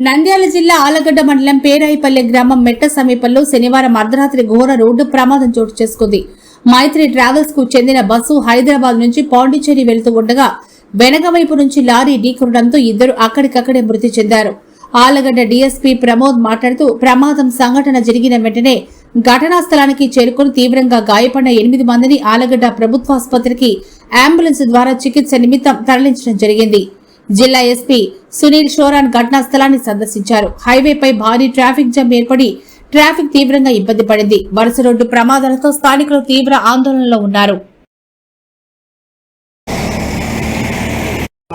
నంద్యాల జిల్లా ఆలగడ్డ మండలం పేరాయిపల్లె గ్రామం మెట్ట సమీపంలో శనివారం అర్ధరాత్రి ఘోర రోడ్డు ప్రమాదం చోటు చేసుకుంది. మైత్రి ట్రావెల్స్కు చెందిన బస్సు హైదరాబాద్ నుంచి పాండిచ్చేరి వెళుతూ ఉండగా వెనక వైపు నుంచి లారీ ఢీకొనడంతో ఇద్దరు అక్కడికక్కడే మృతి చెందారు. ఆలగడ్డ డీఎస్పీ ప్రమోద్ మాట్లాడుతూ ప్రమాదం సంఘటన జరిగిన వెంటనే ఘటనా స్థలానికి చేరుకుని తీవ్రంగా గాయపడిన ఎనిమిది మందిని ఆలగడ్డ ప్రభుత్వాసుపత్రికి అంబులెన్స్ ద్వారా చికిత్స నిమిత్తం తరలించడం జరిగింది. జిల్లా ఎస్పీ సునీల్ షోరాన్ ఘటనా స్థలాన్ని సందర్శించారు. హైవేపై భారీ ట్రాఫిక్ జామ్ ఏర్పడి ట్రాఫిక్ తీవ్రంగా ఇబ్బంది పడింది. వరుస రోడ్డు ప్రమాదాలతో స్థానికులు తీవ్ర ఆందోళనలో ఉన్నారు.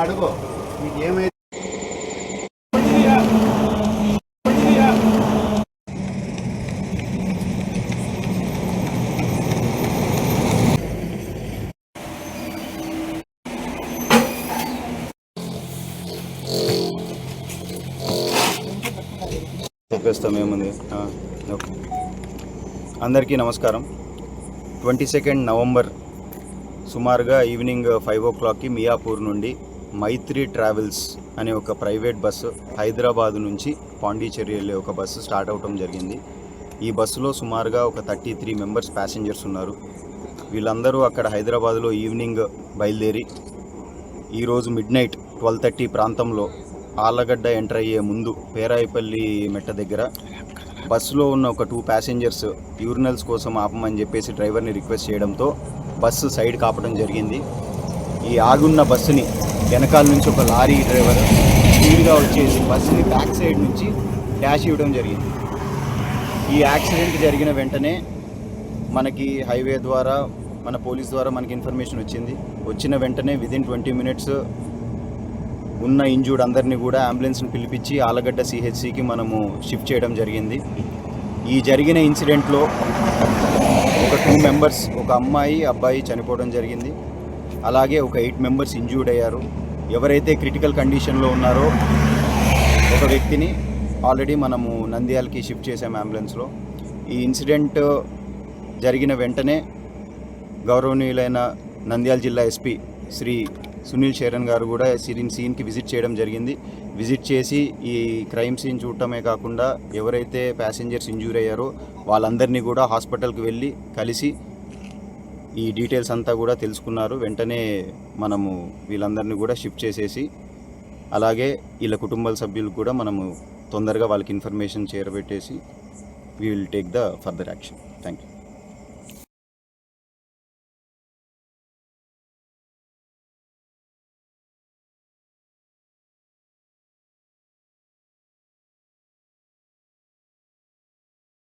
అడుగు మీకు ఏమైతే చెప్పేస్తాం ఏముంది? ఓకే. అందరికీ నమస్కారం. ట్వంటీ సెకండ్ నవంబర్ సుమారుగా ఈవినింగ్ ఫైవ్ ఓ క్లాక్కి మియాపూర్ నుండి మైత్రి ట్రావెల్స్ అనే ఒక ప్రైవేట్ బస్సు హైదరాబాద్ నుంచి పాండిచేరి వెళ్ళే ఒక బస్సు స్టార్ట్ అవటం జరిగింది. ఈ బస్సులో సుమారుగా ఒక థర్టీ త్రీ మెంబర్స్ ప్యాసింజర్స్ ఉన్నారు. వీళ్ళందరూ అక్కడ హైదరాబాద్లో ఈవినింగ్ బయలుదేరి ఈరోజు మిడ్ నైట్ ట్వెల్వ్ థర్టీ ప్రాంతంలో ఆళ్ళగడ్డ ఎంటర్ అయ్యే ముందు పేరాయిపల్లి మెట్ట దగ్గర బస్సులో ఉన్న ఒక టూ ప్యాసింజర్స్ యూరినల్స్ కోసం ఆపమని చెప్పేసి డ్రైవర్ని రిక్వెస్ట్ చేయడంతో బస్సు సైడ్ కాపడం జరిగింది. ఈ ఆగున్న బస్సుని వెనకాల నుంచి ఒక లారీ డ్రైవర్ స్పీడ్గా వచ్చేసి బస్సుని బ్యాక్ సైడ్ నుంచి డాష్ ఇవ్వడం జరిగింది. ఈ యాక్సిడెంట్ జరిగిన వెంటనే మనకి హైవే ద్వారా మన పోలీస్ ద్వారా మనకి ఇన్ఫర్మేషన్ వచ్చింది. వచ్చిన వెంటనే విదిన్ ట్వంటీ మినిట్స్ ఉన్న ఇంజూర్డ్ అందరినీ కూడా అంబులెన్స్ని పిలిపించి ఆలగడ్డ సిహెచ్సికి మనము షిఫ్ట్ చేయడం జరిగింది. ఈ జరిగిన ఇన్సిడెంట్లో ఒక టూ మెంబర్స్ ఒక అమ్మాయి అబ్బాయి చనిపోవడం జరిగింది. అలాగే ఒక ఎయిట్ మెంబర్స్ ఇంజూర్డ్ అయ్యారు. ఎవరైతే క్రిటికల్ కండిషన్లో ఉన్నారో ఒక వ్యక్తిని ఆల్రెడీ మనము నంద్యాలకి షిఫ్ట్ చేసాము అంబులెన్స్లో. ఈ ఇన్సిడెంట్ జరిగిన వెంటనే గౌరవనీయులైన నంద్యాల జిల్లా ఎస్పీ శ్రీ సునీల్ చరణ్ గారు కూడా సీన్ సీన్కి విజిట్ చేయడం జరిగింది. విజిట్ చేసి ఈ క్రైమ్ సీన్ చూడటమే కాకుండా ఎవరైతే ప్యాసింజర్స్ ఇంజూర్ అయ్యారో వాళ్ళందరినీ కూడా హాస్పిటల్కి వెళ్ళి కలిసి ఈ డీటెయిల్స్ అంతా కూడా తెలుసుకున్నారు. వెంటనే మనము వీళ్ళందరినీ కూడా షిఫ్ట్ చేసేసి అలాగే వీళ్ళ కుటుంబ సభ్యులకు కూడా మనము తొందరగా వాళ్ళకి information చేరబెట్టేసి we will take the further action thank you